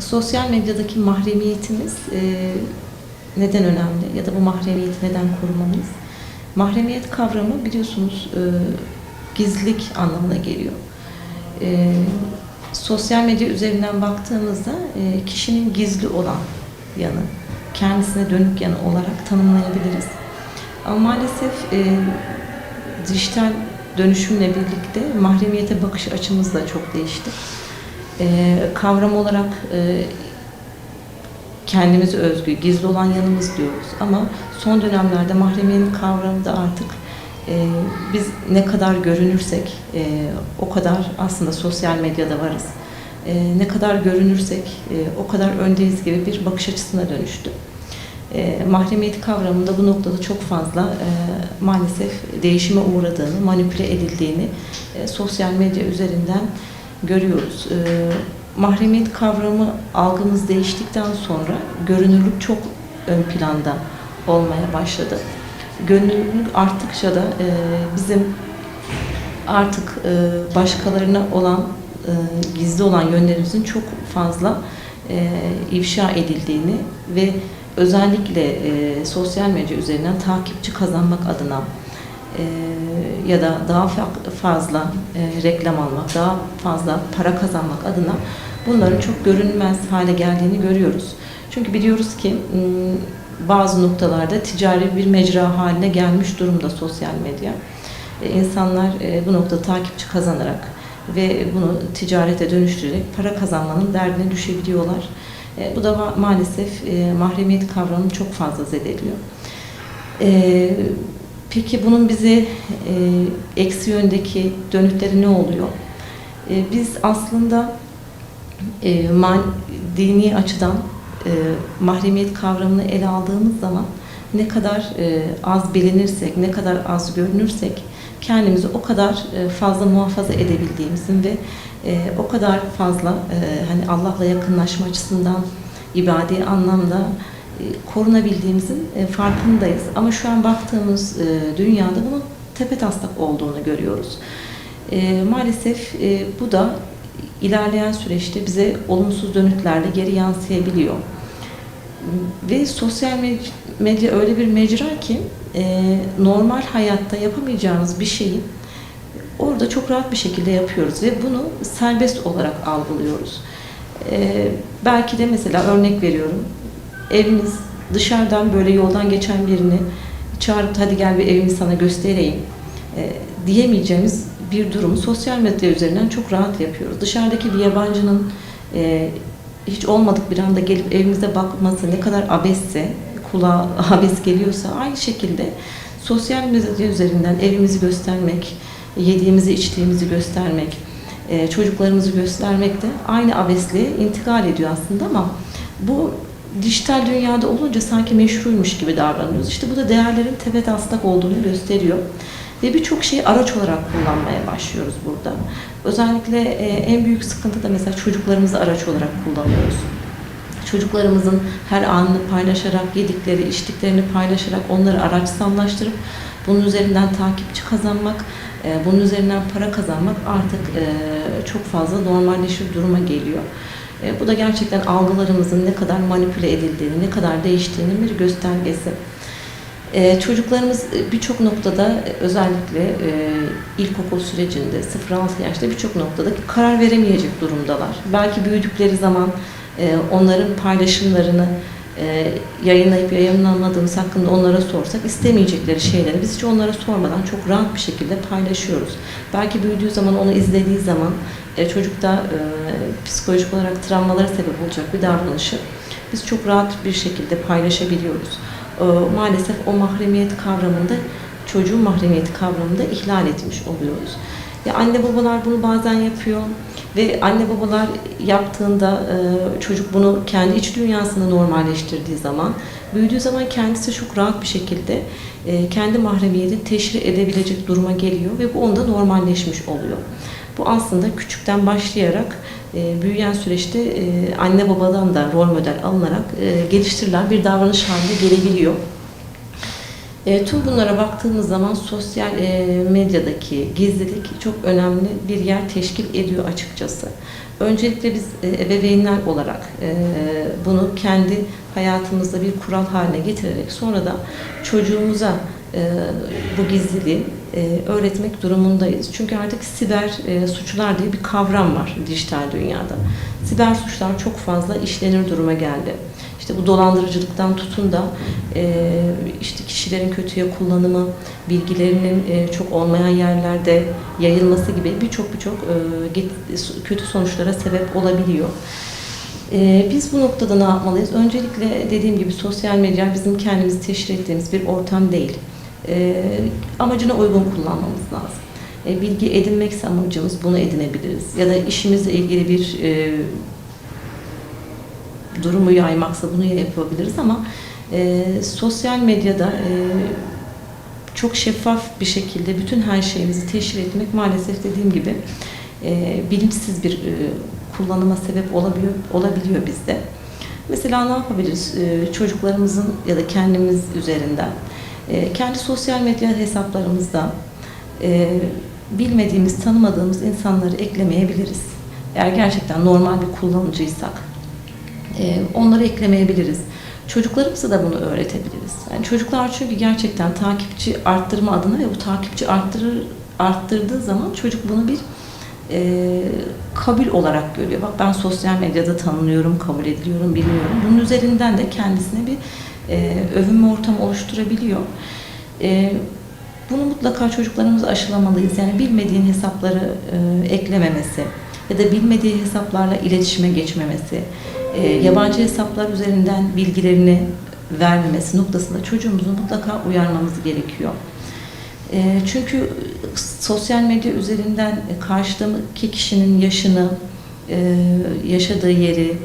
Sosyal medyadaki mahremiyetimiz e, neden önemli ya da bu mahremiyeti neden korumalıyız? Mahremiyet kavramı biliyorsunuz e, gizlilik anlamına geliyor. E, sosyal medya üzerinden baktığımızda e, kişinin gizli olan yanı, kendisine dönük yanı olarak tanımlayabiliriz. Ama maalesef e, dijital dönüşümle birlikte mahremiyete bakış açımız da çok değişti. E, kavram olarak e, kendimize özgü, gizli olan yanımız diyoruz. Ama son dönemlerde mahremiyetin kavramı da artık e, biz ne kadar görünürsek e, o kadar aslında sosyal medyada varız. E, ne kadar görünürsek e, o kadar öndeyiz gibi bir bakış açısına dönüştü. E, mahremiyet kavramında bu noktada çok fazla e, maalesef değişime uğradığını, manipüle edildiğini e, sosyal medya üzerinden görüyoruz. E, mahremiyet kavramı algımız değiştikten sonra görünürlük çok ön planda olmaya başladı. Görünürlük arttıkça da e, bizim artık e, başkalarına olan e, gizli olan yönlerimizin çok fazla e, ifşa edildiğini ve özellikle e, sosyal medya üzerinden takipçi kazanmak adına ya da daha fa- fazla e, reklam almak, daha fazla para kazanmak adına bunların çok görünmez hale geldiğini görüyoruz. Çünkü biliyoruz ki bazı noktalarda ticari bir mecra haline gelmiş durumda sosyal medya. E, insanlar e, bu noktada takipçi kazanarak ve bunu ticarete dönüştürerek para kazanmanın derdine düşebiliyorlar. Bu da ma- maalesef mahremiyet kavramını çok fazla zedeliyor. Peki bunun bize e, eksi yöndeki dönütleri ne oluyor? E, biz aslında e, man, dini açıdan e, mahremiyet kavramını ele aldığımız zaman ne kadar e, az bilinirsek, ne kadar az görünürsek kendimizi o kadar e, fazla muhafaza edebildiğimizin ve e, o kadar fazla e, hani Allah'la yakınlaşma açısından ibadi anlamda korunabildiğimizin e, farkındayız. Ama şu an baktığımız e, dünyada bunun tepe taslak olduğunu görüyoruz. E, maalesef e, bu da ilerleyen süreçte bize olumsuz dönütlerle geri yansıyabiliyor. Ve sosyal med- medya öyle bir mecra ki e, normal hayatta yapamayacağımız bir şeyi orada çok rahat bir şekilde yapıyoruz ve bunu serbest olarak algılıyoruz. E, belki de mesela örnek veriyorum. Eviniz dışarıdan böyle yoldan geçen birini çağırıp hadi gel bir evimi sana göstereyim e, diyemeyeceğimiz bir durumu sosyal medya üzerinden çok rahat yapıyoruz. Dışarıdaki bir yabancının e, hiç olmadık bir anda gelip evimize bakması ne kadar abesse, kulağa abes geliyorsa aynı şekilde sosyal medya üzerinden evimizi göstermek, yediğimizi içtiğimizi göstermek, e, çocuklarımızı göstermek de aynı abesliğe intikal ediyor aslında ama bu dijital dünyada olunca sanki meşruymuş gibi davranıyoruz. İşte bu da değerlerin tepe taslak olduğunu gösteriyor. Ve birçok şeyi araç olarak kullanmaya başlıyoruz burada. Özellikle e, en büyük sıkıntı da mesela çocuklarımızı araç olarak kullanıyoruz. Çocuklarımızın her anını paylaşarak, yedikleri, içtiklerini paylaşarak onları araçsallaştırıp bunun üzerinden takipçi kazanmak, e, bunun üzerinden para kazanmak artık e, çok fazla normalleşir duruma geliyor. E, Bu da gerçekten algılarımızın ne kadar manipüle edildiğini, ne kadar değiştiğinin bir göstergesi. Ee, çocuklarımız e, birçok noktada e, özellikle e, ilkokul sürecinde 0-6 yaşta birçok noktada karar veremeyecek durumdalar. Belki büyüdükleri zaman e, onların paylaşımlarını e, yayınlayıp yayınlamadığımız hakkında onlara sorsak istemeyecekleri şeyleri biz hiç onlara sormadan çok rahat bir şekilde paylaşıyoruz. Belki büyüdüğü zaman onu izlediği zaman e, çocukta e, psikolojik olarak travmalara sebep olacak bir davranışı biz çok rahat bir şekilde paylaşabiliyoruz. E, maalesef o mahremiyet kavramında çocuğun mahremiyet kavramında ihlal etmiş oluyoruz. Ya anne babalar bunu bazen yapıyor ve anne babalar yaptığında e, çocuk bunu kendi iç dünyasında normalleştirdiği zaman büyüdüğü zaman kendisi çok rahat bir şekilde e, kendi mahremiyetini teşri edebilecek duruma geliyor ve bu onda normalleşmiş oluyor. Bu aslında küçükten başlayarak e, büyüyen süreçte anne babadan da rol model alınarak geliştirilen bir davranış haline gelebiliyor. E, tüm bunlara baktığımız zaman sosyal e, medyadaki gizlilik çok önemli bir yer teşkil ediyor açıkçası. Öncelikle biz e, ebeveynler olarak e, bunu kendi hayatımızda bir kural haline getirerek sonra da çocuğumuza e, bu gizliliği e, öğretmek durumundayız. Çünkü artık siber suçlar diye bir kavram var dijital dünyada. Siber suçlar çok fazla işlenir duruma geldi. İşte bu dolandırıcılıktan tutun da e, işte kişilerin kötüye kullanımı, bilgilerinin e, çok olmayan yerlerde yayılması gibi birçok birçok e, kötü sonuçlara sebep olabiliyor. E, biz bu noktada ne yapmalıyız? Öncelikle dediğim gibi sosyal medya bizim kendimizi teşhir ettiğimiz bir ortam değil. E, amacına uygun kullanmamız lazım. E, bilgi edinmekse amacımız bunu edinebiliriz. Ya da işimizle ilgili bir e, durumu yaymaksa bunu yapabiliriz ama e, sosyal medyada e, çok şeffaf bir şekilde bütün her şeyimizi teşhir etmek maalesef dediğim gibi e, bilinçsiz bir e, kullanıma sebep olabiliyor, olabiliyor bizde. Mesela ne yapabiliriz? E, çocuklarımızın ya da kendimiz üzerinden e, kendi sosyal medya hesaplarımızda e, bilmediğimiz, tanımadığımız insanları eklemeyebiliriz. Eğer gerçekten normal bir kullanıcıysak e, onları eklemeyebiliriz. Çocuklarımıza da bunu öğretebiliriz. Yani çocuklar çünkü gerçekten takipçi arttırma adına ve bu takipçi arttırır, arttırdığı zaman çocuk bunu bir e, kabul olarak görüyor. Bak ben sosyal medyada tanınıyorum, kabul ediliyorum, bilmiyorum. Bunun üzerinden de kendisine bir e, övünme ortamı oluşturabiliyor. E, bunu mutlaka çocuklarımıza aşılamalıyız. Yani bilmediğin hesapları e, eklememesi ya da bilmediği hesaplarla iletişime geçmemesi, e, yabancı hesaplar üzerinden bilgilerini vermemesi noktasında çocuğumuzu mutlaka uyarmamız gerekiyor. E, çünkü sosyal medya üzerinden karşıdaki kişinin yaşını, e, yaşadığı yeri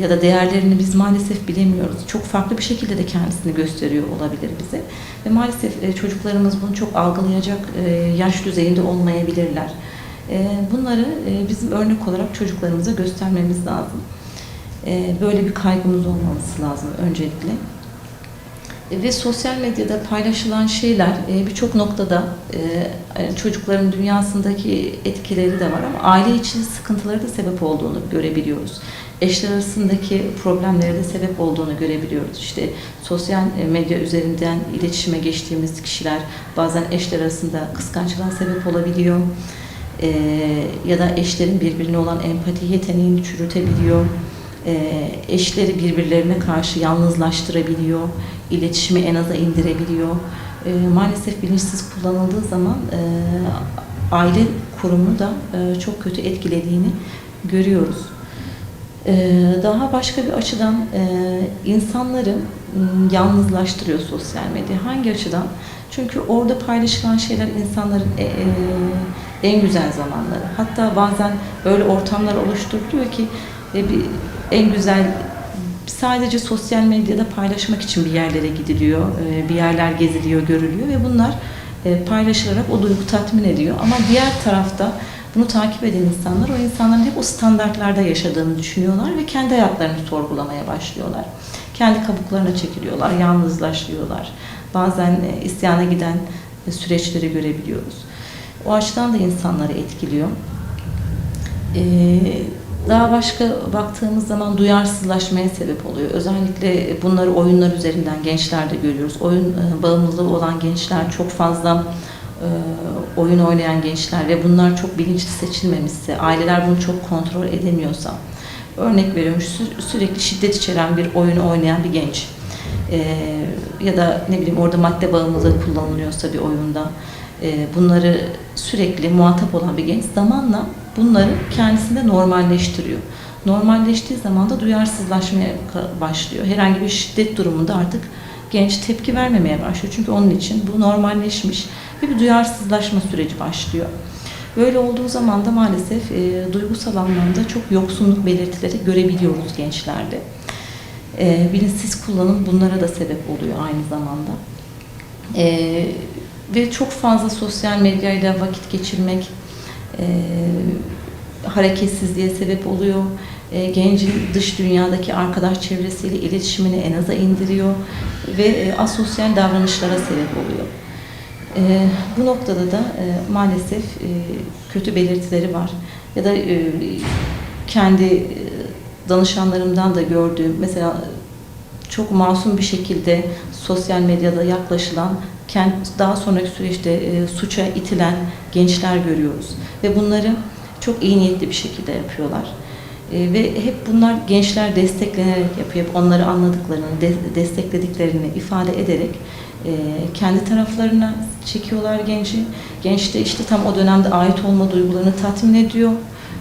ya da değerlerini biz maalesef bilemiyoruz. Çok farklı bir şekilde de kendisini gösteriyor olabilir bize. Ve maalesef e, çocuklarımız bunu çok algılayacak e, yaş düzeyinde olmayabilirler. E, bunları e, bizim örnek olarak çocuklarımıza göstermemiz lazım. E, böyle bir kaygımız olmaması lazım öncelikle. E, Ve sosyal medyada paylaşılan şeyler e, birçok noktada e, çocukların dünyasındaki etkileri de var ama aile içi sıkıntıları da sebep olduğunu görebiliyoruz. Eşler arasındaki problemlere de sebep olduğunu görebiliyoruz. İşte sosyal medya üzerinden iletişime geçtiğimiz kişiler bazen eşler arasında kıskançlığa sebep olabiliyor. Ya da eşlerin birbirine olan empati yeteneğini çürütebiliyor. E, eşleri birbirlerine karşı yalnızlaştırabiliyor, iletişimi en aza indirebiliyor. E, maalesef bilinçsiz kullanıldığı zaman e, aile kurumunu da e, çok kötü etkilediğini görüyoruz. E, daha başka bir açıdan e, insanları m, yalnızlaştırıyor sosyal medya. Hangi açıdan? Çünkü orada paylaşılan şeyler insanların en güzel zamanları. Hatta bazen öyle ortamlar oluşturuluyor ki e, bir en güzel sadece sosyal medyada paylaşmak için bir yerlere gidiliyor, e, bir yerler geziliyor, görülüyor ve bunlar e, paylaşılarak o duygu tatmin ediyor. Ama diğer tarafta bunu takip eden insanlar o insanların hep o standartlarda yaşadığını düşünüyorlar ve kendi hayatlarını sorgulamaya başlıyorlar. Kendi kabuklarına çekiliyorlar, yalnızlaşıyorlar. Bazen e, isyana giden e, süreçleri görebiliyoruz. O açıdan da insanları etkiliyor. Ee, daha başka baktığımız zaman duyarsızlaşmaya sebep oluyor. Özellikle bunları oyunlar üzerinden gençlerde görüyoruz. Oyun e, bağımlılığı olan gençler çok fazla e, oyun oynayan gençler ve bunlar çok bilinçli seçilmemişse, aileler bunu çok kontrol edemiyorsa, örnek veriyorum sü- sürekli şiddet içeren bir oyunu oynayan bir genç e, ya da ne bileyim orada madde bağımlılığı kullanılıyorsa bir oyunda bunları sürekli muhatap olan bir genç zamanla bunları kendisinde normalleştiriyor. Normalleştiği zaman da duyarsızlaşmaya başlıyor. Herhangi bir şiddet durumunda artık genç tepki vermemeye başlıyor. Çünkü onun için bu normalleşmiş ve bir duyarsızlaşma süreci başlıyor. Böyle olduğu zaman da maalesef e, duygusal anlamda çok yoksunluk belirtileri görebiliyoruz gençlerde. E, bilinçsiz kullanım bunlara da sebep oluyor aynı zamanda. E, ve çok fazla sosyal medyayla vakit geçirmek e, hareketsizliğe sebep oluyor. e, gencin dış dünyadaki arkadaş çevresiyle iletişimini en aza indiriyor ve e, asosyal davranışlara sebep oluyor. E, bu noktada da e, maalesef e, kötü belirtileri var. Ya da e, kendi e, danışanlarımdan da gördüğüm mesela çok masum bir şekilde sosyal medyada yaklaşılan, daha sonraki süreçte e, suça itilen gençler görüyoruz. Ve bunları çok iyi niyetli bir şekilde yapıyorlar. E, ve hep bunlar gençler desteklenerek yapıyor. Onları anladıklarını, de- desteklediklerini ifade ederek e, kendi taraflarına çekiyorlar genci. Genç de işte tam o dönemde ait olma duygularını tatmin ediyor.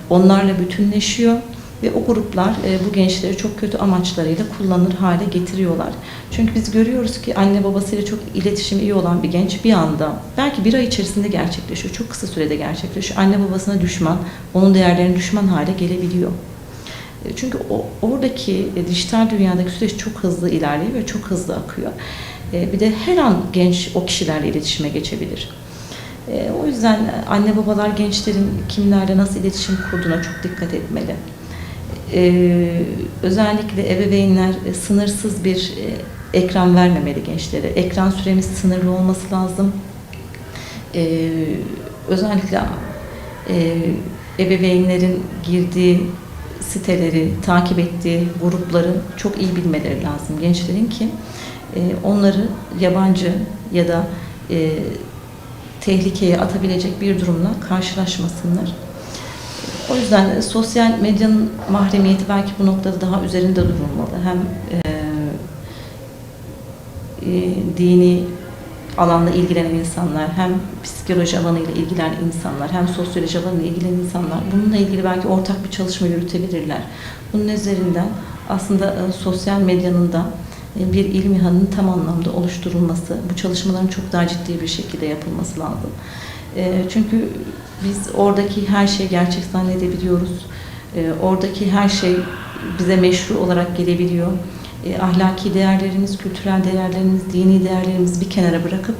Onlarla bütünleşiyor ve o gruplar e, bu gençleri çok kötü amaçlarıyla kullanır hale getiriyorlar. Çünkü biz görüyoruz ki anne babasıyla çok iletişimi iyi olan bir genç bir anda belki bir ay içerisinde gerçekleşiyor. Çok kısa sürede gerçekleşiyor. Anne babasına düşman, onun değerlerine düşman hale gelebiliyor. E, Çünkü o, oradaki e, dijital dünyadaki süreç çok hızlı ilerliyor ve çok hızlı akıyor. E, bir de her an genç o kişilerle iletişime geçebilir. O yüzden anne babalar gençlerin kimlerle nasıl iletişim kurduğuna çok dikkat etmeli. E, özellikle ebeveynler e, sınırsız bir e, ekran vermemeli gençlere. Ekran süremiz sınırlı olması lazım. E, özellikle e, ebeveynlerin girdiği siteleri, takip ettiği grupları çok iyi bilmeleri lazım gençlerin ki e, onları yabancı ya da tehlikeye atabilecek bir durumla karşılaşmasınlar. O yüzden e, sosyal medyanın mahremiyeti belki bu noktada daha üzerinde durulmalı. Hem e, e, dini alanla ilgilenen insanlar, hem psikoloji alanıyla ilgilenen insanlar, hem sosyoloji alanıyla ilgilenen insanlar bununla ilgili belki ortak bir çalışma yürütebilirler. Bunun üzerinden aslında e, sosyal medyanın da e, bir ilmi hanın tam anlamda oluşturulması, bu çalışmaların çok daha ciddi bir şekilde yapılması lazım. E, Çünkü biz oradaki her şeyi gerçek zannedebiliyoruz. E, Oradaki her şey bize meşru olarak gelebiliyor. E, Ahlaki değerlerimiz, kültürel değerlerimiz, dini değerlerimizi bir kenara bırakıp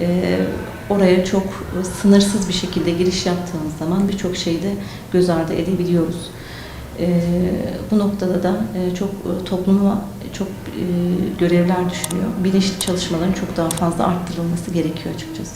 e, oraya çok sınırsız bir şekilde giriş yaptığımız zaman birçok şeyi de göz ardı edebiliyoruz. Bu noktada da e, çok e, topluma çok görevler düşüyor. Bilinçli çalışmaların çok daha fazla arttırılması gerekiyor açıkçası.